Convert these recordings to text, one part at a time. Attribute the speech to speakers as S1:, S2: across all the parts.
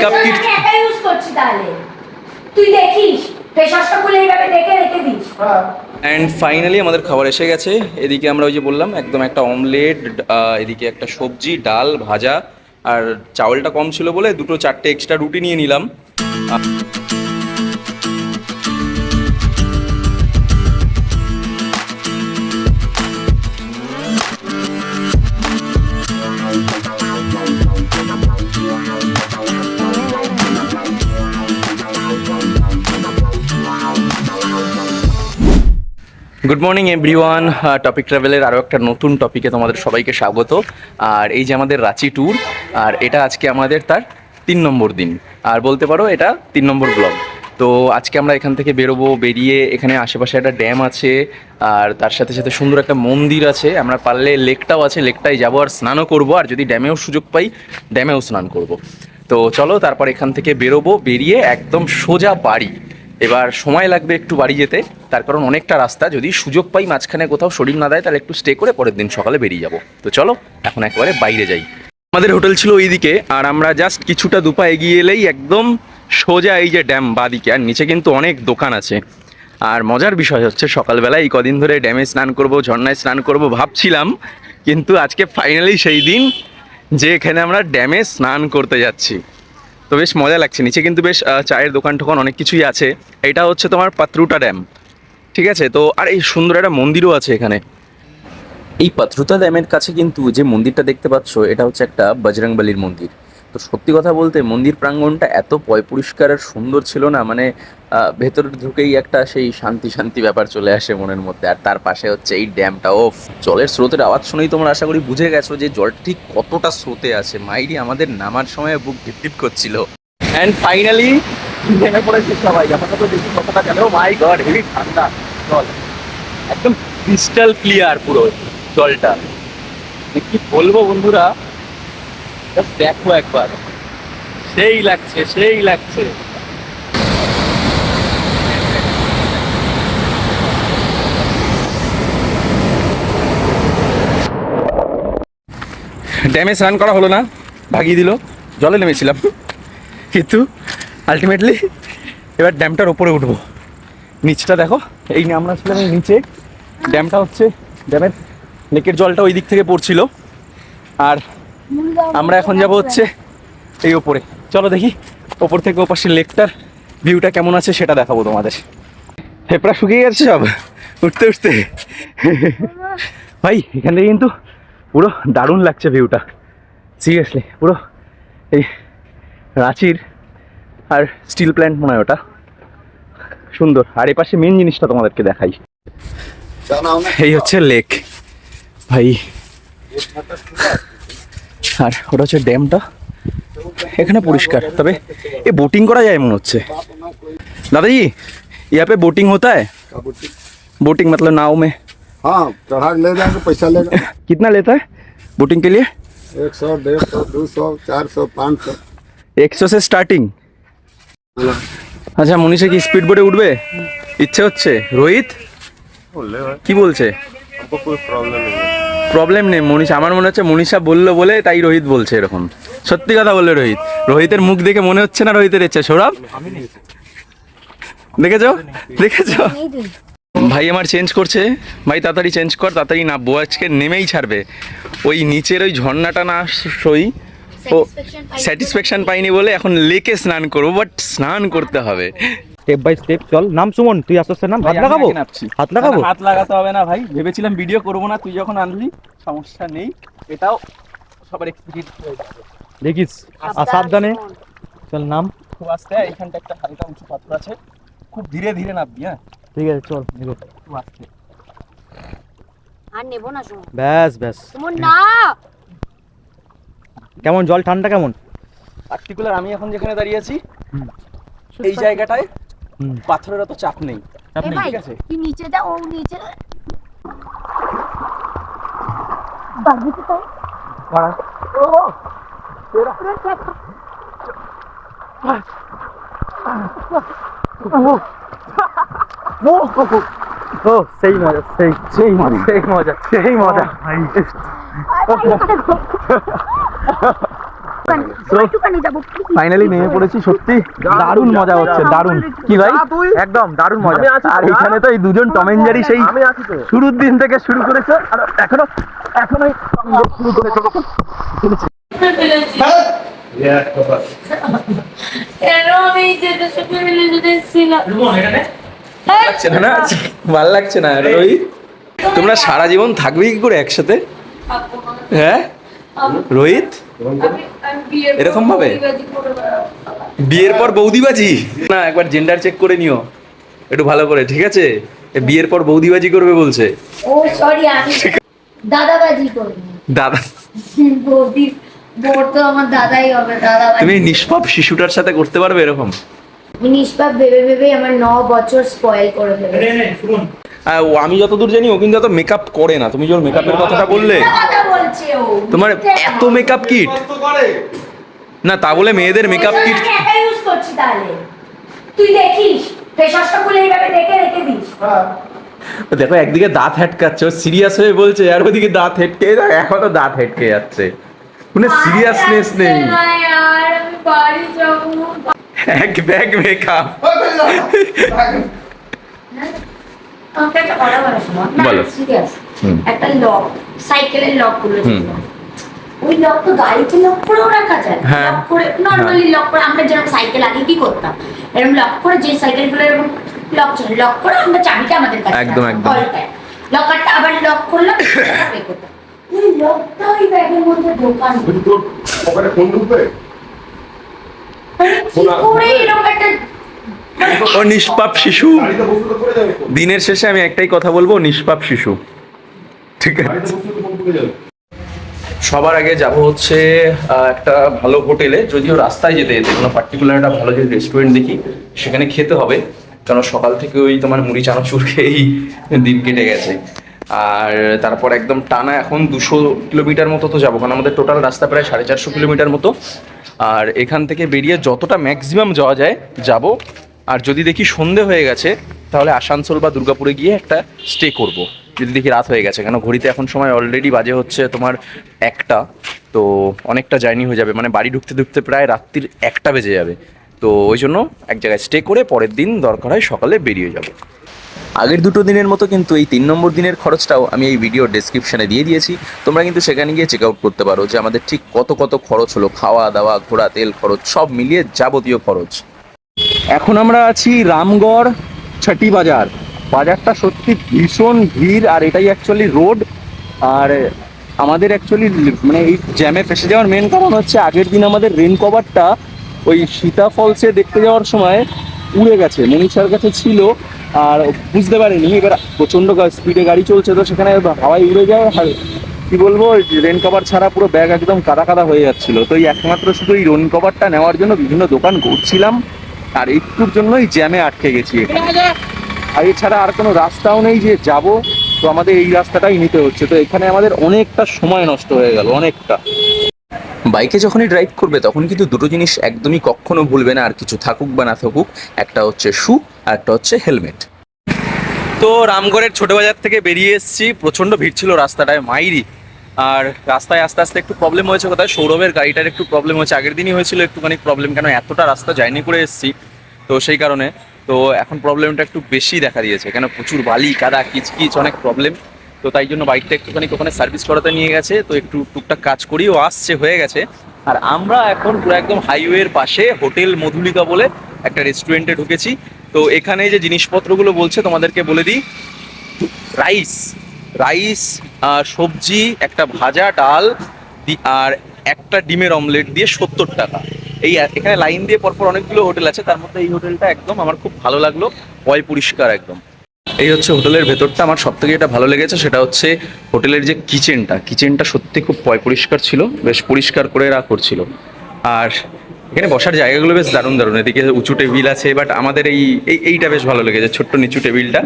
S1: Makeup kit
S2: আমি একা use করছি তাহলে। তুই দেখিস ফেস ওয়াশটা খুলে এইভাবে দেখে রেখে দিস।
S1: অ্যান্ড ফাইনালি আমাদের খাবার এসে গেছে। এদিকে আমরা ওই যে বললাম একদম একটা অমলেট এদিকে একটা সবজি ডাল ভাজা আর চাউলটা কম ছিল বলে দুটো চারটে এক্সট্রা রুটি নিয়ে নিলাম। গুড মর্নিং এভরিওয়ান টপিক ট্রাভেলের আরও একটা নতুন টপিকে তোমাদের সবাইকে স্বাগত। আর এই যে আমাদের রাঁচি ট্যুর আর এটা আজকে আমাদের তার তিন নম্বর দিন। আর বলতে পারো, এটা তিন নম্বর ব্লগ তো আজকে আমরা এখান থেকে বেরোবো, বেরিয়ে এখানে আশেপাশে একটা ড্যাম আছে, আর তার সাথে সাথে সুন্দর একটা মন্দির আছে। আমরা পারলে লেকটাও আছে লেকটায় যাব আর স্নানও করব, আর যদি ড্যামেও সুযোগ পাই ড্যামেও স্নান করব। তো চলো, তারপর এখান থেকে বেরোবো, বেরিয়ে একদম সোজা বাড়ি। এবার সময় লাগবে একটু বাড়ি যেতে, তার কারণ অনেকটা রাস্তা। যদি সুযোগ পাই মাঝখানে কোথাও শরীর না দেয়, তাহলে একটু স্টে করে পরের দিন সকালে বেরিয়ে যাব। তো চলো, এখন একবারে বাইরে যাই। আমাদের হোটেল ছিল ওইদিকে, আর আমরা জাস্ট কিছুটা দুপা এগিয়ে এলেই একদম সোজা এই যে ড্যাম বাদিকে, আর নিচে কিন্তু অনেক দোকান আছে। আর মজার বিষয় হচ্ছে, সকালবেলা এই কদিন ধরে ড্যামে স্নান করব, ঝর্ণায় স্নান করব ভাবছিলাম, কিন্তু আজকে ফাইনালি সেই দিন যে এখানে আমরা ড্যামে স্নান করতে যাচ্ছি। তো বেশ মজা লাগছে। নিচে কিন্তু বেশ চায়ের দোকান টোকান অনেক কিছুই আছে। এটা হচ্ছে তোমার পাত্রুটা ড্যাম। ঠিক আছে? তো, আর এই সুন্দর একটা মন্দিরও আছে এখানে। এই পাত্রুতা ড্যামের কাছে কিন্তু যে মন্দিরটা দেখতে পাচ্ছ, এটা হচ্ছে একটা বজরংবলির মন্দির। তো সত্যি কথা বলতে মন্দির প্রাঙ্গণটা এত পয় পরিষ্কার আর সুন্দর ছিল না মানে ভেতরে ঢুকেই একটা সেই শান্তি শান্তি ব্যাপার চলে আসে মনের মধ্যে। আর তার পাশে হচ্ছে এই ড্যামটা ও জলের স্রোতের আওয়াজ শুনেই তোমরা আশা করি বুঝে গেছো যে জলটা ঠিক কতটা স্রোতে আছে। মাইরি আমাদের নামার সময় বুক টিপ করছিল। অ্যান্ড ফাইনালি নেমে পড়েছে সবাই। আপাতত দেখি কতটা গেল মাই গড হেভি ঠান্ডা জল। একদম ক্রিস্টাল ক্লিয়ার পুরো জলটা। মানে কি বলব বন্ধুরা? দেখো একবার। সেই লাগছে সেই লাগছে। ড্যামে স্নান করা হলো না, ভাগিয়ে দিল, জলে নেমেছিলাম। কিন্তু আলটিমেটলি এবার ড্যামটার ওপরে উঠবো। নিচটা দেখো, এই যে আমরা ছিলাম এই নিচে ড্যামটা হচ্ছে ড্যামের লেকের জলটা ওই দিক থেকে পড়ছিল। আর আমরা এখন যাব হচ্ছে এই ওপরে। চলো দেখি ওপর থেকে ওপাশে লেকটার ভিউটা কেমন আছে সেটা দেখাবো তোমাদের। ফেপড়া শুকিয়ে গেছে সব উঠতে উঠতে। ভাই এখান থেকে কিন্তু পুরো দারুণ লাগছে ভিউটা সিরিয়াসলি পুরো এই রাঁচির আর স্টিল প্ল্যান্ট মনে হয় ওটা। সুন্দর আর এ পাশে মেন জিনিসটা তোমাদেরকে দেখাই। এই হচ্ছে লেক ভাই। আর ওটা হচ্ছে ড্যামটা এখানে পরিষ্কার তবে এ বোটিং করা যায় মনে হচ্ছে দাদাজি यहाँ पे बोटिंग होता है बोटिंग मतलब नाव में
S3: हाँ चढ़ा के ले जाएंगे पैसा लेगा
S1: कितना लेता है बोटिंग के लिए
S3: एक सौ डेढ़ सौ दो सौ चार सौ पाँच सौ
S1: একশো সে স্টার্টিং আচ্ছা মনীষা কি স্পিড বোটে উঠবে ইচ্ছে হচ্ছে রোহিত কি বলছে
S3: हमको कोई प्रॉब्लम नहीं है
S1: প্রবলেম নেই মনীষা। আমার মনে হচ্ছে মনীষা বলল বলে তাই রোহিত বলছে এরকম। সত্যি কথা বলল রোহিত। রোহিতের মুখ দেখে মনে হচ্ছে না রোহিতের ইচ্ছে। সৌরভ? দেখেছ? দেখেছ? ভাই আমার চেঞ্জ করছে। ভাই তাড়াতাড়ি চেঞ্জ কর তাড়াতাড়ি নামবো আজকে নেমেই ছাড়বে। ওই নিচের ওই ঝর্ণাটা না সই ও। স্যাটিসফ্যাকশন পাইনি বলে। এখন লেকে স্নান করব বাট স্নান করতে হবে।
S4: স্টেপ বাই স্টেপ চল। নাম সুমন তুই আস্তে আস্তে নাম হাত লাগাবো? হাত লাগাবো?
S1: হাত লাগাতে হবে না ভাই। ভেবেছিলাম ভিডিও করব না তুই যখন আনলি সমস্যা নেই। এটাও সবার এক্সপিরিয়েন্স হয়ে যাবে।
S4: দেখিস আর সাবধানে চল নাম।
S1: খুব আস্তে এইখানটা একটা হালকা উঁচু পাথর আছে। খুব ধীরে ধীরে নামবি হ্যাঁ?
S4: ঠিক আছে চল এগো।
S1: খুব আস্তে।
S2: আর নেব না সুমন।
S4: ব্যাস ব্যাস।
S2: সুমন না!
S4: কেমন জল ঠান্ডা কেমন?
S1: পার্টিকুলার আমি এখন যেখানে দাঁড়িয়ে আছি এই জায়গাটায় পাথরের অত চাপ নেই। ঠিক আছে।
S2: নিচে ও নিচে বাগিতে তো
S4: ও। সেই মজা সেই সেই মজা। সেই মজা সেই মজা।
S1: ফাইনালি নেমে পড়েছি সত্যি। দারুণ মজা হচ্ছে দারুণ। কি ভাই?
S4: একদম দারুণ মজা।
S1: আর এখানে তো এই দুজন টম এন্ড সেই শুরুর দিন থেকে শুরু করেছে আর এখনও এখনও শুরু করেছে। না না ভালো লাগছে না রোহিত। তোমরা সারা জীবন থাকবে কি করে একসাথে? হ্যাঁ? রোহিত? এরকম ভাবে? বিয়ের পর বৌদিবাজি? না একবার জেন্ডার চেক করে নিও। একটু ভালো করে ঠিক আছে? বিয়ের পর বৌদিবাজি করবে বলছে।
S2: ও সরি আমি দাদাবাজি করব
S1: দাদা
S2: বৌদি বোর তো আমার দাদাই হবে দাদাবাজি।
S1: তুমি নিষ্পাপ শিশুটার সাথে করতে পারবে এরকম?
S2: নিষ্পাপ ভেবে ভেবে আমার ন বছর স্পয়েল করে ফেলেছি।
S1: আমি যতদূর জানি ও কিন্তু এত মেকআপ করে না। তুমি যখন মেকআপের কথাটা বললে। তোমার এত মেকআপ কিট না তা বলে মেয়েদের মেকআপ কিট
S2: একা ইউজ করছি তাহলে? তুই দেখিস খুলে এইভাবে দেখে রেখে দিস।
S1: দেখো একদিকে দাঁত হেটকাচ্ছে ও সিরিয়াস হয়ে বলছে আর ওদিকে দাঁত হেটকে যায় এখনও দাঁত হেটকে যাচ্ছে। মানে সিরিয়াসনেস নেই।
S2: না यार আমি বাড়ি যাব।
S1: এক ব্যাগ মেকআপ
S2: বলো। একটা লক সাইকেলের
S1: লকগুলো।
S2: ওই লক তো গাড়িতে লক করেও রাখা যায়।
S1: হ্যাঁ।
S2: লক করে নর্মালি লক করে আমরা যেরকম সাইকেল আগে কি করতাম এরকম লক করে যে সাইকেলগুলো এরকম লক ছিল লক করে আমরা চাবিটা আমাদের কাছে
S1: একদম, একদম।
S2: লকারটা আবার লক করলাম করতাম। ওই লকটা ওই ব্যাগের মধ্যে ঢোকানো।
S3: ওখানে ফোন ঢুকবে?
S1: ও নিষ্পাপ শিশু। দিনের শেষে আমি একটাই কথা বলব নিষ্পাপ শিশু। ঠিক আছে। সবার আগে যাব হচ্ছে একটা ভালো হোটেলে। যদিও রাস্তায় যেতে যেতে, কোনো পার্টিকুলার একটা ভালো যে রেস্টুরেন্ট দেখি, সেখানে খেতে হবে। কারণ সকাল থেকে ওই তোমার মুড়ি চানাচুর খেয়েই দিন কেটে গেছে। আর তারপর একদম টানা এখন দুশো কিলোমিটার মতো তো যাব, কারণ আমাদের টোটাল রাস্তা প্রায় সাড়ে চারশো কিলোমিটার মতো। আর এখান থেকে বেরিয়ে যতটা ম্যাক্সিমাম যাওয়া যায়, যাব। আর যদি দেখি সন্ধে হয়ে গেছে, তাহলে আসানসোল বা দুর্গাপুরে গিয়ে একটা স্টে করব। যদি দেখি রাত হয়ে গেছে কেন ঘড়িতে এখন সময় অলরেডি বাজে হচ্ছে তোমার একটা তো অনেকটা জার্নি হয়ে যাবে। মানে বাড়ি ঢুকতে ঢুকতে প্রায় রাত্রির একটা বেজে যাবে। তো ওই জন্য এক জায়গায় স্টে করে পরের দিন দরকার হয় সকালে বেরিয়ে যাব। আগের দুটো দিনের মতো কিন্তু এই তিন নম্বর দিনের খরচটাও আমি এই ভিডিও ডেসক্রিপশনে দিয়ে দিয়েছি। তোমরা কিন্তু সেখানে গিয়ে চেক আউট করতে পারো যে আমাদের ঠিক কত কত খরচ হলো। খাওয়া দাওয়া ঘোরা তেল খরচ সব মিলিয়ে যাবতীয় খরচ। এখন আমরা আছি রামগড় ছাটি বাজার। বাজারটা সত্যি ভীষণ ভিড় আর এটাই অ্যাকচুয়ালি রোড আর আমাদের অ্যাকচুয়ালি মানে এই জ্যামে ফেসে যাওয়ার মেন কারণ হচ্ছে আগের দিন আমাদের রেন কভারটা ওই সীতা ফলসে দেখতে যাওয়ার সময় উড়ে গেছে, মনীষার কাছে ছিল। আর বুঝতে পারিনি, এবার প্রচণ্ড স্পিডে গাড়ি চলছে তো সেখানে হাওয়ায় উড়ে যায়। আর কি বলব রেন কভার ছাড়া পুরো ব্যাগ একদম কাদা কাদা হয়ে যাচ্ছিল। তো এই একমাত্র শুধু এই রেন কভারটা নেওয়ার জন্য বিভিন্ন দোকান ঘুরছিলাম। আর একটুর জন্যই জ্যামে আটকে গেছি এখানে। আর এছাড়া আর কোনো রাস্তাও নেই যে যাব তো আমাদের এই রাস্তাটাই নিতে হচ্ছে। তো এখানে আমাদের অনেকটা সময় নষ্ট হয়ে গেল অনেকটা। বাইকে যখনই ড্রাইভ করবে তখন কিন্তু দুটো জিনিস একদমই কখনো ভুলবে না আর কিছু থাকুক বা না থাকুক একটা হচ্ছে শু আর একটা হচ্ছে হেলমেট তো রামগড়ের ছোট বাজার থেকে বেরিয়ে এসেছি প্রচণ্ড ভিড় ছিল রাস্তাটায় মাইরি। আর রাস্তায় আস্তে আস্তে একটু প্রবলেম হয়েছে কোথায়? সৌরভের গাড়িটার একটু প্রবলেম হয়েছে আগের দিনই হয়েছিল একটুখানি প্রবলেম কেন এতটা রাস্তা জার্নি করে এসেছি। তো সেই কারণে তো এখন প্রবলেমটা একটু বেশি দেখা দিয়েছে। কেন? প্রচুর বালি, কাদা, কিচকিচ, অনেক প্রবলেম তো তাই জন্য বাইকটা একটুখানি ওখানে সার্ভিস করাতে নিয়ে গেছে। তো একটু টুকটাক কাজ করিও, আসছে, হয়ে গেছে। আর আমরা এখন পুরো একদম হাইওয়ের পাশে হোটেল মধুলিকা বলে একটা রেস্টুরেন্টে ঢুকেছি। তো এখানে যে জিনিসপত্রগুলো বলছে, তোমাদেরকে বলে দিই। রাইস রাইস সবজি, একটা ভাজা, ডাল আর একটা ডিমের অমলেট দিয়ে সত্তর টাকা। এই এখানে লাইন দিয়ে পরপর অনেকগুলো হোটেল আছে, তার মধ্যে এই হোটেলটা একদম আমার খুব ভালো লাগল পয় পরিষ্কার একদম। এই হচ্ছে হোটেলের ভেতরটা, আমার সব থেকে যেটা ভালো লেগেছে সেটা হচ্ছে হোটেলের যে কিচেনটা কিচেনটা সত্যি খুব পয় পরিষ্কার ছিল, বেশ পরিষ্কার করে এরা করছিল। আর এখানে বসার জায়গাগুলো বেশ দারুণ দারুণ, এদিকে উঁচু টেবিল আছে বাট আমাদের এই, এই- এইটা বেশ ভালো লেগেছে, ছোট্ট নিচু টেবিলটা।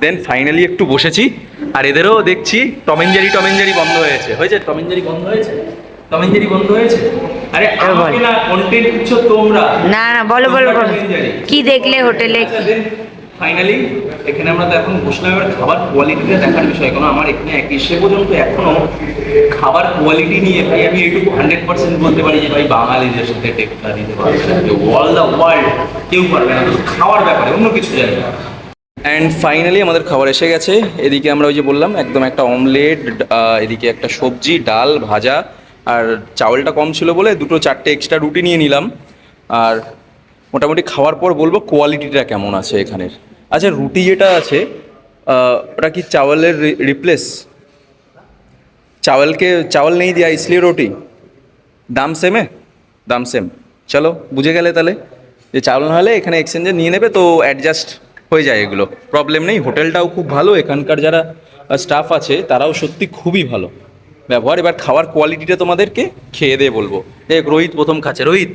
S1: দেন ফাইনালি একটু বসেছি, আর এদেরও দেখছি টমেঞ্জারি টমেঞ্জারি বন্ধ হয়েছে। হয়েছে, টমেঞ্জারি বন্ধ হয়েছে? টমেঞ্জারি বন্ধ হয়েছে? আরে আমাকে না কন্টেন্ট দিচ্ছ তোমরা।
S2: না না বলো বলো বলো। কি দেখলে হোটেলে?
S1: আচ্ছা, ফাইনালি এখানে আমরা তো এখন বসলাম। এবার খাবার কোয়ালিটিটা দেখার বিষয় কারণ আমার এখানে এক- সে পর্যন্ত এখনও খাবার কোয়ালিটি নিয়ে ভাই আমি এটুকু হান্ড্রেড পার্সেন্ট বলতে পারি যে ভাই বাঙালিদের সাথে টেক্কা দিতে পারবে। অল দ্য ওয়ার্ল্ড কেউ পারবে না। খাওয়ার ব্যাপারে অন্য কিছু জানি না। অ্যান্ড ফাইনালি আমাদের খাবার এসে গেছে। এদিকে আমরা ওই যে বললাম একদম একটা অমলেট এদিকে একটা সবজি ডাল ভাজা। আর চাউলটা কম ছিল বলে দুটো চারটে এক্সট্রা রুটি নিয়ে নিলাম। আর মোটামুটি খাওয়ার পর বলব কোয়ালিটিটা কেমন আছে এখানের। আচ্ছা রুটি যেটা আছে ওটা কি চাওয়ালের রিপ্লেস চাওয়ালকে, চাওয়াল নেই দেওয়া ইসলি রুটি? দাম সেমে দাম সেম চলো, বুঝে গেলে তাহলে। যে চাওয়াল না হলে এখানে এক্সচেঞ্জে নিয়ে নেবে, তো অ্যাডজাস্ট হয়ে যায় এগুলো। প্রবলেম নেই। হোটেলটাও খুব ভালো। এখানকার যারা স্টাফ আছে, তারাও সত্যি খুবই ভালো। ব্যবহার এবার খাওয়ার কোয়ালিটিটা তোমাদেরকে খেয়ে দিয়ে বলব। দেখ রোহিত প্রথম খাচ্ছে। রোহিত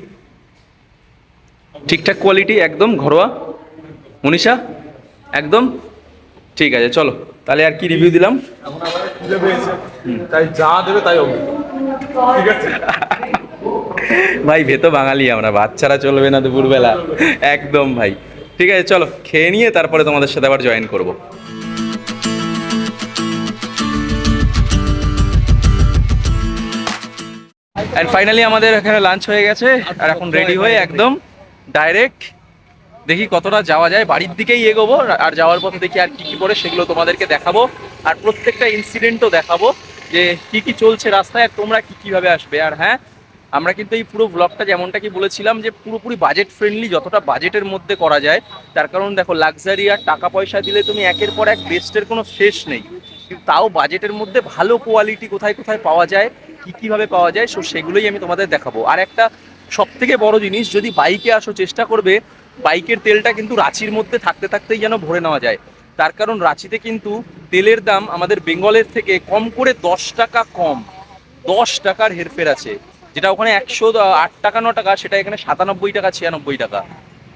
S1: ঠিকঠাক কোয়ালিটি একদম ঘরোয়া। মনীষা একদম? ঠিক আছে চলো। তাহলে আর কি রিভিউ দিলাম?
S3: তাই যা দেবে তাই ঠিক আছে?
S1: ভাই ভেতো বাঙালি আমরা বাচ্চারা চলবে না দুপুরবেলা। একদম ভাই। ঠিক আছে চলো খেয়ে নিয়ে তারপরে তোমাদের সাথে আবার জয়েন করব। অ্যান্ড ফাইনালি আমাদের এখানে লাঞ্চ হয়ে গেছে, আর এখন রেডি হয়ে একদম ডাইরেক্ট দেখি কতটা যাওয়া যায়। বাড়ির দিকেই এগোবো, আর যাওয়ার পথে দেখি আর কি কি করে সেগুলো তোমাদেরকে দেখাবো। আর প্রত্যেকটা ইনসিডেন্টও দেখাবো যে কি কি চলছে রাস্তায় আর তোমরা কি কীভাবে আসবে। আর হ্যাঁ আমরা কিন্তু এই পুরো ব্লগটা যেমনটা কি বলেছিলাম যে পুরোপুরি বাজেট ফ্রেন্ডলি যতটা বাজেটের মধ্যে করা যায়, তার কারণ দেখো লাক্সারি আর টাকা পয়সা দিলে তুমি একের পর এক বেস্টের কোনো শেষ নেই। কিন্তু তাও বাজেটের মধ্যে ভালো কোয়ালিটি কোথায় কোথায় পাওয়া যায়, কি কীভাবে পাওয়া যায় সো সেগুলোই আমি তোমাদের দেখাবো। আর একটা সব থেকে বড় জিনিস, যদি বাইকে আসো, চেষ্টা করবে বাইকের তেলটা কিন্তু রাঁচির মধ্যে থাকতে থাকতেই যেন ভরে নেওয়া যায়। তার কারণ রাঁচিতে কিন্তু তেলের দাম আমাদের বেঙ্গলের থেকে কম করে দশ টাকা কম। দশ টাকার হেরফের আছে। যেটা ওখানে একশো আট টাকা, ন টাকা, সেটা এখানে সাতানব্বই টাকা, ছিয়ানব্বই টাকা।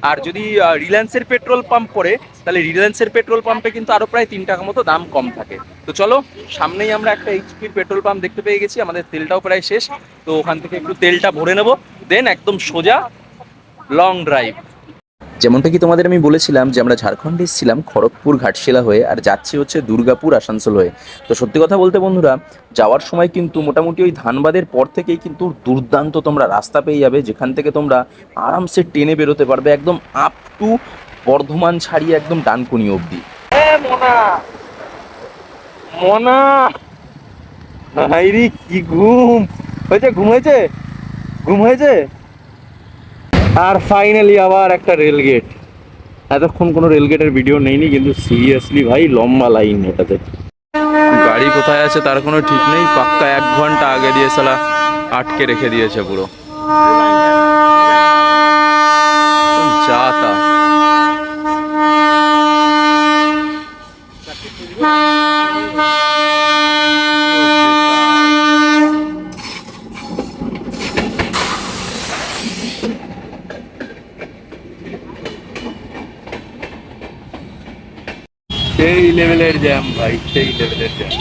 S1: আর যদি রিলায়েন্সের পেট্রোল পাম্প পড়ে, তাহলে রিলায়েন্সের পেট্রোল পাম্পে কিন্তু আরও প্রায় তিন টাকা মতো দাম কম থাকে। তো চলো, সামনেই আমরা একটা এইচপির পেট্রোল পাম্প দেখতে পেয়ে গেছি, আমাদের তেলটাও প্রায় শেষ, তো ওখান থেকে একটু তেলটা ভরে নেব দেন একদম সোজা লং ড্রাইভ যেমনটা কি তোমাদের আমি বলেছিলাম যে আমরা ঝাড়খণ্ডে এসেছিলাম খড়গপুর ঘাটশিলা হয়ে, আর যাচ্ছি হচ্ছে দুর্গাপুর আসানসোল হয়ে। তো সত্যি কথা বলতে বন্ধুরা, যাওয়ার সময় কিন্তু মোটামুটি ওই ধানবাদের পর থেকেই কিন্তু দুর্দান্ত তোমরা রাস্তা পেয়ে যাবে, যেখান থেকে তোমরা আরামসে টেনে বেরোতে পারবে, একদম আপ টু বর্ধমান ছাড়িয়ে একদম ডানকুনি অবধি। মনা। হাইরি কি ঘুম। হয়েছে ঘুম হয়েছে? ঘুম হয়েছে? আর ফাইনালি আবার একটা রেল গেট এতক্ষণ কোনো রেল গেটের ভিডিও নেইনি, কিন্তু সিরিয়াসলি ভাই, লম্বা লাইন এটাতে। গাড়ি কোথায় আছে তার কোনো ঠিক নেই, পাক্কা এক ঘণ্টা আগে দিয়ে সালা আটকে রেখে দিয়েছে পুরো। যা তা সেই লেভেলের জ্যাম ভাই সেই লেভেলের জ্যাম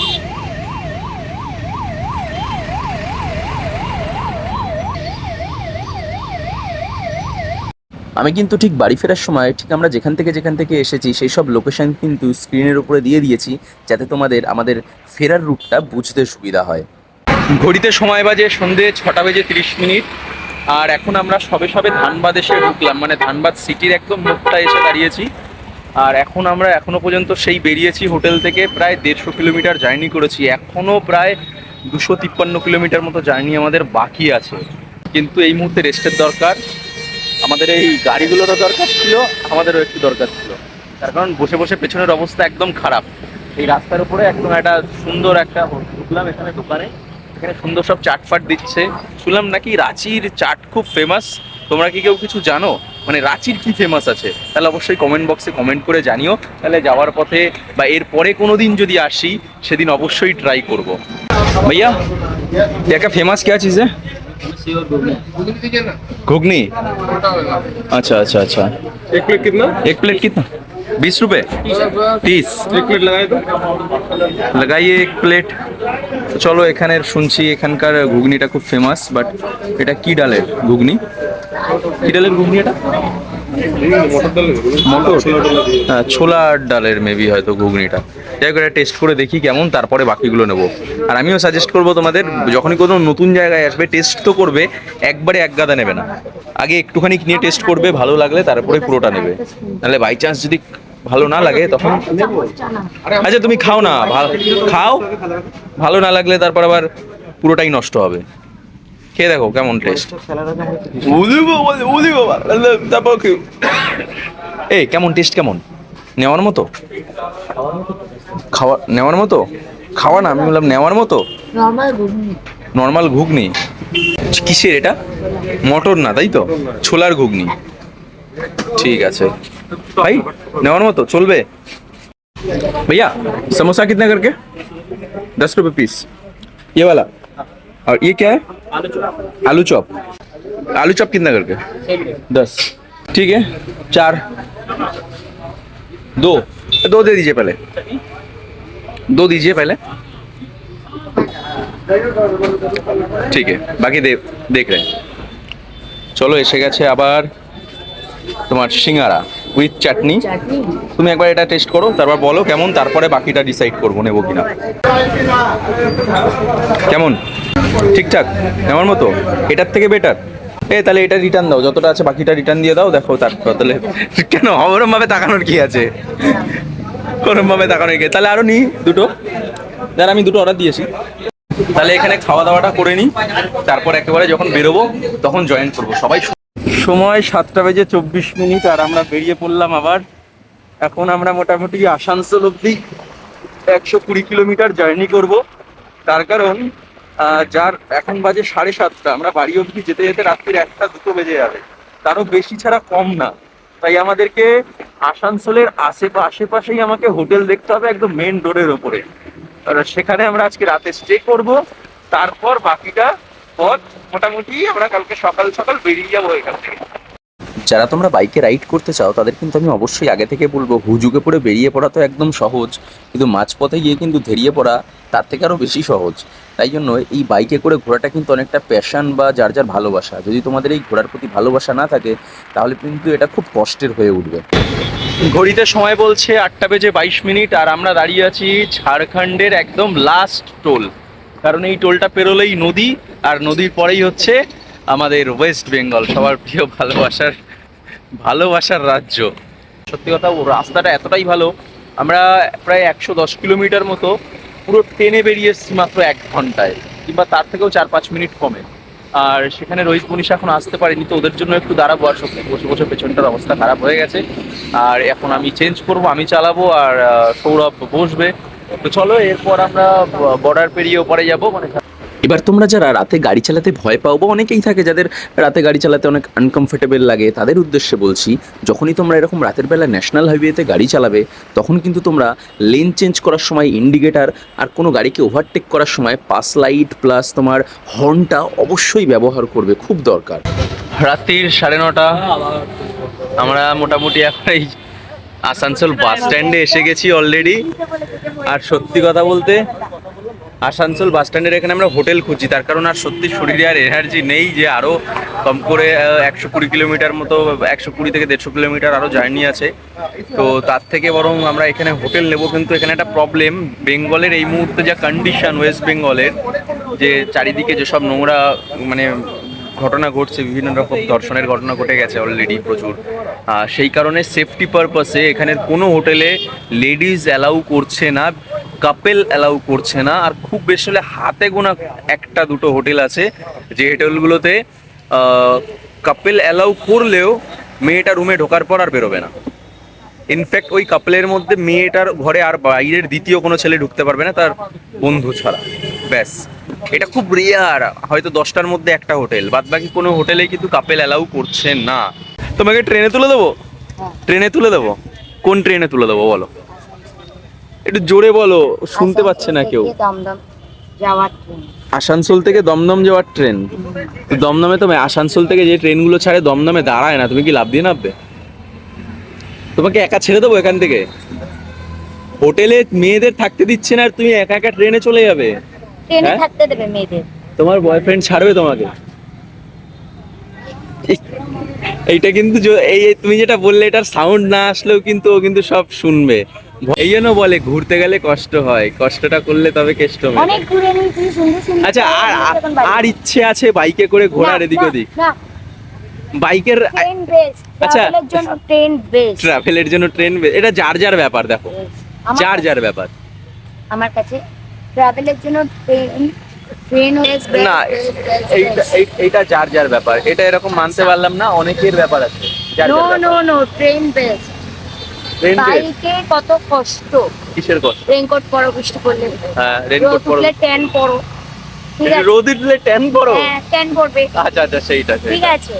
S1: আমি কিন্তু ঠিক বাড়ি ফেরার সময় ঠিক আমরা যেখান থেকে যেখান থেকে এসেছি সেই সব লোকেশন কিন্তু স্ক্রিনের উপরে দিয়ে দিয়েছি যাতে তোমাদের আমাদের ফেরার রুটটা বুঝতে সুবিধা হয়। ঘড়িতে সময় বাজে সন্ধে ছটা বেজে তিরিশ মিনিট আর এখন আমরা সবে সবে ধানবাদ এসে ঢুকলাম। মানে ধানবাদ সিটির একদম মুখটা এসে দাঁড়িয়েছি। আর এখন আমরা এখনও পর্যন্ত সেই বেরিয়েছি হোটেল থেকে প্রায় দেড়শো কিলোমিটার জার্নি করেছি। এখনও প্রায় দুশো তিপ্পান্ন কিলোমিটার মতো জার্নি আমাদের বাকি আছে। কিন্তু এই মুহূর্তে রেস্টের দরকার। আমাদের এই গাড়িগুলোরও দরকার ছিল, আমাদেরও একটু দরকার ছিল। তার কারণ বসে বসে পেছনের অবস্থা একদম খারাপ। এই রাস্তার উপরে একদম একটা সুন্দর একটা ঢুকলাম এখানে দোকানে। এখানে সুন্দর সব চাট ফাট দিচ্ছে। শুনলাম নাকি রাঁচির চাট খুব ফেমাস তোমরা কি কেউ কিছু জানো? মানে রাঁচির কি ফেমাস আছে তাহলে অবশ্যই কমেন্ট বক্সে কমেন্ট করে জানিও তাহলে যাওয়ার পথে বা এর পরে কোনো দিন যদি আসি সেদিন অবশ্যই ট্রাই করব भैया क्या क्या फेमस क्या चीज़ है घुगनी अच्छा अच्छा अच्छा
S3: एक प्लेट कितना
S1: एक प्लेट कितना बीस रुपए तीस
S3: एक प्लेट लगाए तो
S1: লাগাইয়ে এক প্লেট চলো এখানের শুনছি এখানকার ঘুগনিটা খুব ফেমাস বাট এটা কি ডালের ঘুগনি কি ডালের ঘুগনি এটা হ্যাঁ ছোলার ডালের মেবি হয়তো ঘুগনিটা। যাই করে টেস্ট করে দেখি কেমন, তারপরে বাকিগুলো নেব। আর আমিও সাজেস্ট করব তোমাদের, যখনই কোনো নতুন জায়গায় আসবে টেস্ট তো করবে, একবারে এক গাদা নেবে না। আগে একটুখানি নিয়ে টেস্ট করবে, ভালো লাগলে তারপরে পুরোটা নেবে। নাহলে বাই চান্স যদি ভালো না লাগে, তখন আচ্ছা তুমি খাও না খাও। ভালো না লাগলে তারপর আবার পুরোটাই নষ্ট হবে। খেয়ে দেখো কেমন টেস্ট তারপর কি- এই কেমন টেস্ট কেমন নেওয়ার মতো খাওয়া নেওয়ার মতো খাওয়া না আমি বললাম নেওয়ার মতো
S2: নর্মাল ঘুগনি
S1: নর্মাল ঘুগনি কিসের এটা মটর না তাই তো ছোলার ঘুগনি ঠিক আছে ভাই নেওয়ার মতো চলবে भैया समोसा कितने करके दस रुपए पीस ये वाला और ये क्या है आलू चॉप आलू चॉप कितना करके दस ठीक है चार दो दो दे दीजिए पहले दो दीजिए पहले ঠিক আছে বাকি দে- দেখ রে চলো এসে গেছে আবার তোমার সিঙ্গারা উইথ চাটনি
S2: চাটনি
S1: তুমি একবার এটা টেস্ট করো তারপর বলো কেমন তারপরে বাকিটা ডিসাইড করবো নেবো কিনা কেমন ঠিকঠাক, নেওয়ার মতো? এটার থেকে বেটার এ, তাহলে এটা রিটার্ন দাও, যতটা আছে বাকিটা রিটার্ন দিয়ে দাও, দেখো তারপর তাহলে কেন? ওরম ভাবে তাকানোর কি আছে? ওরম ভাবে তাকানোর কি তাহলে আরও নি, দুটো। যার আমি দুটো অর্ডার দিয়েছি। তাহলে এখানে খাওয়া দাওয়াটা করে নিই তারপর একেবারে যখন বেরোবো, তখন জয়েন করব। সবাই সময় সাতটা বেজে চব্বিশ মিনিট, আর আমরা বেরিয়ে পড়লাম আবার। এখন আমরা মোটামুটি আসানসোল অব্দি একশো কুড়ি কিলোমিটার জার্নি করব। তার কারণ যার এখন বাজে সাড়ে সাতটা, আমরা বাড়ি অবধি যেতে যেতে রাত্রির একটা, দুটো বেজে যাবে। তারও বেশি ছাড়া কম না। তাই আমাদেরকে আসানসোলের আশেপা, আশেপাশেই আমাকে হোটেল দেখতে হবে একদম মেন রোডের ওপরে। সেখানে আমরা আজকে রাতে স্টে করব। তারপর বাকিটা পথ মোটামুটি আমরা কালকে সকাল সকাল বেরিয়ে যাব এখান থেকে। যারা তোমরা বাইকে রাইড করতে চাও, তাদের কিন্তু আমি অবশ্যই আগে থেকে বলব, হুজুগে পড়ে বেরিয়ে পড়া তো একদম সহজ। কিন্তু মাঝপথে গিয়ে কিন্তু ধেরিয়ে পড়া, তার থেকে আরও বেশি সহজ। তাই জন্য এই বাইকে করে ঘোরাটা কিন্তু অনেকটা প্যাশান বা যার যার ভালোবাসা। যদি তোমাদের এই ঘোরার প্রতি ভালোবাসা না থাকে, তাহলে কিন্তু এটা খুব কষ্টের হয়ে উঠবে। ঘড়িতে সময় বলছে আটটা বেজে বাইশ মিনিট, আর আমরা দাঁড়িয়ে আছি ঝাড়খণ্ডের একদম লাস্ট টোল কারণ এই টোলটা পেরোলেই নদী, আর নদীর পরেই হচ্ছে আমাদের ওয়েস্ট বেঙ্গল সবার প্রিয় ভালোবাসার ভালোবাসার রাজ্য। সত্যি কথা রাস্তাটা এতটাই ভালো, আমরা প্রায় একশো দশ কিলোমিটার মতো পুরো ট্রেনে বেরিয়ে এসছি মাত্র এক ঘন্টায়, কিংবা তার থেকেও চার পাঁচ মিনিট কমে। আর সেখানে রোহিত মনীষা এখন আসতে পারেনি, তো ওদের জন্য একটু দাঁড়াবো আর সত্যি বসে বসে পেছনটার অবস্থা খারাপ হয়ে গেছে। আর এখন আমি চেঞ্জ করব, আমি চালাবো আর সৌরভ বসবে। তো চলো, এরপর আমরা বর্ডার পেরিয়ে ওপারে যাব। মানে এবার তোমরা যারা রাতে গাড়ি চালাতে ভয় পাও বা অনেকেই থাকে যাদের রাতে গাড়ি চালাতে অনেক আনকমফোর্টেবল লাগে, তাদের উদ্দেশ্যে বলছি, যখনই তোমরা এরকম রাতের বেলা ন্যাশনাল হাইওয়েতে গাড়ি চালাবে, তখন কিন্তু তোমরা লেন চেঞ্জ করার সময় ইন্ডিকেটার আর কোনো গাড়িকে ওভারটেক করার সময় পাস লাইট প্লাস তোমার হর্নটা অবশ্যই ব্যবহার করবে, খুব দরকার। রাত্রির সাড়ে নটা, আমরা মোটামুটি এই আসানসোল বাস স্ট্যান্ডে এসে গেছি অলরেডি আর সত্যি কথা বলতে আসানসোল বাস স্ট্যান্ডের এখানে আমরা হোটেল খুঁজি তার কারণ আর সত্যি শরীরে আর এনার্জি নেই যে আরও কম করে একশো কুড়ি কিলোমিটার মতো, একশো কুড়ি থেকে দেড়শো কিলোমিটার আরও জার্নি আছে। তো তার থেকে বরং আমরা এখানে হোটেল নেব, কিন্তু এখানে একটা প্রবলেম বেঙ্গলের এই মুহূর্তে যা কন্ডিশন ওয়েস্ট বেঙ্গলের যে চারিদিকে যেসব নোংরা মানে ঘটনা ঘটছে, বিভিন্ন রকম দর্শনের ঘটনা ঘটে গেছে অলরেডি প্রচুর। সেই কারণে সেফটি পারপাসে এখানের কোনো হোটেলে লেডিজ অ্যালাউ করছে না। কাপেল অ্যালাউ করছে না। আর খুব বেশি হলে হাতে গোনা একটা দুটো হোটেল আছে যে হোটেলগুলোতে কাপেল অ্যালাউ করলেও মেয়েটা রুমে ঢোকার পর আর বেরোবে না। ইনফ্যাক্ট ওই কাপলের মধ্যে মেয়েটার ঘরে আর বাইরের দ্বিতীয় কোনো ছেলে ঢুকতে পারবে না তার বন্ধু ছাড়া। ব্যাস। এটা খুব রেয়ার হয়তো দশটার মধ্যে একটা হোটেল বাদ বাকি কোনো হোটেলে কিন্তু কাপেল অ্যালাউ করছে না। তোমাকে ট্রেনে তুলে দেবো? ট্রেনে তুলে দেবো? কোন ট্রেনে তুলে দেবো বলো? একটু জোরে বলো শুনতে পাচ্ছে না কেউ।
S2: দমদম যাওয়ার ট্রেন।
S1: আসানসোল থেকে দমদম যাওয়ার ট্রেন? দমদমে তো আসানসোল থেকে যে ট্রেনগুলো ছাড়ে দমদমে দাঁড়ায় না। তুমি কি লাভ দিয়ে নামবে? তোমাকে একা ছেড়ে দেবো এখান থেকে? হোটেলে মেয়েদের থাকতে দিচ্ছে না আর তুমি একা একা ট্রেনে চলে যাবে।
S2: ট্রেনে
S1: হ্যাঁ?
S2: থাকতে দেবে মেয়েদের।
S1: তোমার বয়ফ্রেন্ড ছাড়বে তোমাকে। এইটা কিন্তু এই তুমি যেটা বললে এটার সাউন্ড না আসলেও কিন্তু ও কিন্তু সব শুনবে। এই জন্য বলে ঘুরতে গেলে কষ্ট হয়। কষ্টটা করলে তবে কেষ্ট।
S2: অনেক ঘুরে নিয়েছি সুন্দর সুন্দর
S1: আচ্ছা আর আর- ইচ্ছে আছে বাইকে করে ঘোরার এদিক ওদিক? বাইকের আচ্ছা।
S2: ট্রেন বেস্ট
S1: ট্রাভেলের জন্য ট্রেন এটা যার যার ব্যাপার দেখো। যার যার ব্যাপার।
S2: আমার কাছে ট্রাভেলের জন্য ট্রেন
S1: না এইটা এই- এইটা যার যার ব্যাপার। এটা এরকম মানতে পারলাম না অনেকের ব্যাপার আছে।
S2: No no no
S1: train best
S2: বাইকে কত কষ্ট?
S1: কিসের কষ্ট?
S2: রেইনকোট পরো বৃষ্টি পড়লে।
S1: হ্যাঁ রেনকোট পরো।
S2: ট্যান পরো।
S1: রোদ উঠলে ট্যান পরো?
S2: হ্যাঁ ট্যান পড়বে
S1: আচ্ছা আচ্ছা সেইটা
S2: ঠিক আছে।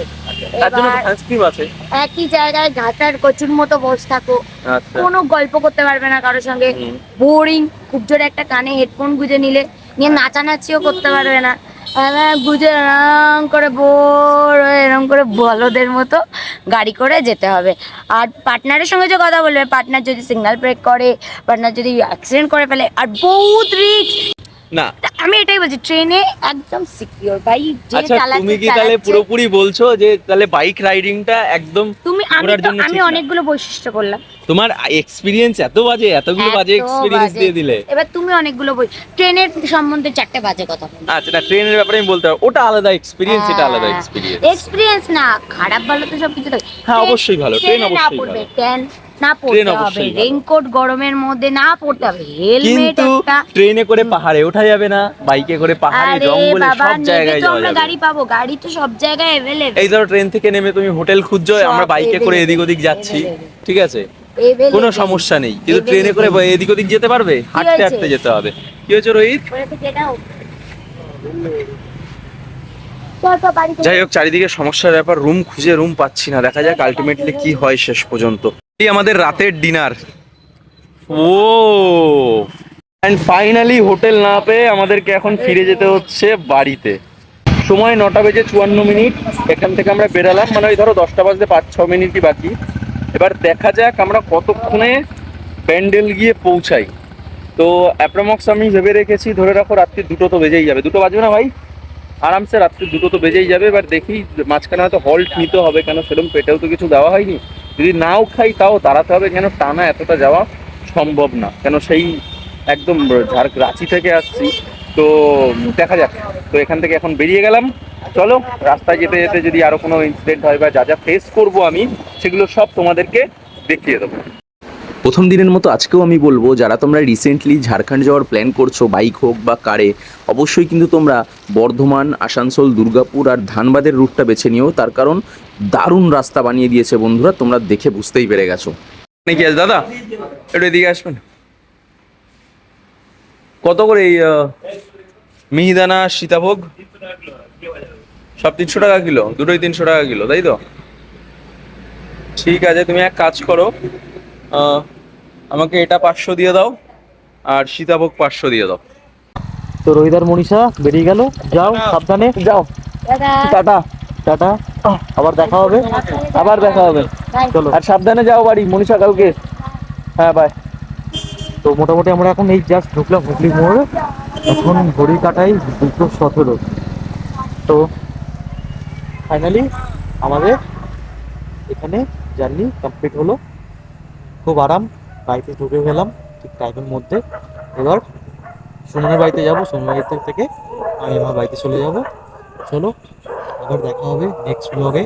S1: তার জন্য সানস্ক্রিন আছে।
S2: একই জায়গায় ঘাটার কচুর মতো বসে থাকো।
S1: আচ্ছা।
S2: কোনো গল্প করতে পারবে না কারোর সঙ্গে। বোরিং খুব জোরে একটা কানে হেডফোন গুজে নিলে। নিয়ে নাচানাচিও করতে পারবে না। গুজে এরম করে বোর এরম করে বলদের মতো গাড়ি করে যেতে হবে। আর পার্টনারের সঙ্গে যে কথা বলবে, পার্টনার যদি সিগনাল ব্রেক করে, পার্টনার যদি অ্যাক্সিডেন্ট করে ফেলে, আর বহুত রিস্ক
S1: না।
S2: আমি এটাই বলছি ট্রেনে একদম সিকিউর ভাই যে
S1: আচ্ছা তুমি কি তাহলে পুরোপুরি বলছো যে তাহলে বাইক রাইডিংটা একদম
S2: তুমি আমি অনেকগুলো বৈশিষ্ট্য করলাম।
S1: তোমার এক্সপিরিয়েন্স এত বাজে এতগুলো বাজে এক্সপিরিয়েন্স দিয়ে দিলে।
S2: এবার তুমি অনেকগুলো বই ট্রেনের সম্বন্ধে চারটে বাজে কথা
S1: আচ্ছা না ট্রেনের ব্যাপারে আমি বলতে পারব। ওটা আলাদা এক্সপিরিয়েন্স এটা আলাদা এক্সপিরিয়েন্স
S2: এক্সপিরিয়েন্স না খারাপ ভালো তো সবকিছু থাকে
S1: হ্যাঁ, অবশ্যই ভালো, ট্রেন অবশ্যই ভালো।
S2: ট্রেন না পড়তে হবে। রেইনকোট গরমের মধ্যে না পড়তে হবে। হেলমেট একটা।
S1: ট্রেনে করে পাহাড়ে ওঠা যাবে না বাইকে করে পাহাড়ে জঙ্গলে সব জায়গায় যাওয়া যাবে।
S2: গাড়ি পাবো গাড়ি তো সব জায়গায় অ্যাভেলেবল
S1: এই ধরো ট্রেন থেকে নেমে তুমি হোটেল খুঁজছো আমরা বাইকে করে এদিক ওদিক যাচ্ছি ঠিক আছে? কোনো সমস্যা নেই কিন্তু ট্রেনে করে এদিক ওদিক যেতে পারবে? হাঁটতে হাঁটতে যেতে হবে। কি হয়েছে রোহিত? যাই হোক চারিদিকে সমস্যার ব্যাপার রুম খুঁজে রুম পাচ্ছি না। দেখা যাক আলটিমেটলি কি হয় শেষ পর্যন্ত। এই আমাদের রাতের ডিনার ও। অ্যান্ড ফাইনালি হোটেল না পেয়ে আমাদেরকে এখন ফিরে যেতে হচ্ছে বাড়িতে। সময় নটা বেজে চুয়ান্ন মিনিট। এখান থেকে আমরা বেরালাম। মানে ওই ধরো দশটা বাজতে পাঁচ ছ মিনিটই বাকি। এবার দেখা যাক আমরা কতক্ষণে প্যান্ডেল গিয়ে পৌঁছাই। তো অ্যাপ্রমক্স আমি ভেবে রেখেছি ধরে রাখো রাত্রি দুটো তো বেজেই যাবে। দুটো বাজবে না ভাই? আরামসে রাত্রি দুটো তো বেজেই যাবে। এবার দেখি মাঝখানে হয়তো হল্ট নিতে হবে কেন? সেরকম পেটেও তো কিছু দেওয়া হয়নি। যদি নাও খাই তাও দাঁড়াতে হবে, কেন টানা এতটা যাওয়া সম্ভব না? কেন সেই একদম ঝাড় রাঁচি থেকে আসছি। তো দেখা যাক। তো এখান থেকে এখন বেরিয়ে গেলাম। চলো, রাস্তায় যেতে যেতে যদি আরও কোনো ইনসিডেন্ট হয় বা যা যা ফেস করব আমি, সেগুলো সব তোমাদেরকে দেখিয়ে দেবো। প্রথম দিনের মতো আজকেও আমি বলব, যারা তোমরা রিসেন্টলি ঝাড়খণ্ড যাওয়ার প্ল্যান করছ বাইক হোক বা কারে অবশ্যই কিন্তু তোমরা বর্ধমান, আসানসোল, দুর্গাপুর আর ধানবাদের রুটটা বেছে নিও। তার কারণ দারুণ রাস্তা বানিয়ে দিয়েছে বন্ধুরা, তোমরা দেখে বুঝতেই পেরে গেছো। আছে, দাদা? একটু এদিকে আসবেন? কত করে এই মিহিদানা, সীতাভোগ? সব তিনশো টাকা কিলো, দুটোই তিনশো টাকা কিলো, তাই তো? ঠিক আছে, তুমি এক কাজ করো আমাকে এটা পাঁচশো দিয়ে দাও আর সীতাভোগ পাঁচশো দিয়ে দাও।
S4: তো রোহিদার মনীষা বেরিয়ে গেল। যাও সাবধানে। যাও। টাটা। টাটা আবার দেখা হবে। আবার দেখা হবে। চলো।
S1: আর সাবধানে যাও বাড়ি মনীষা কালকে। হ্যাঁ বাই
S4: তো মোটামুটি আমরা এখন এই জাস্ট ঢুকলাম হুগলি মোড়ে। এখন ঘড়ি কাটাই দুটো সতেরো। তো ফাইনালি আমাদের এখানে জার্নি কমপ্লিট হলো। খুব আরাম, বাড়িতে ঢুকে গেলাম, ঠিক টাইমের মধ্যে। এবার সুমনের বাড়িতে যাব, সুমনের বাড়িতে থেকে আমি আমার বাড়িতে চলে যাব। চলো, আবার দেখা হবে নেক্সট ব্লগে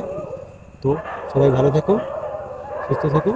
S4: তো সবাই ভালো থেকো, সুস্থ থেকো।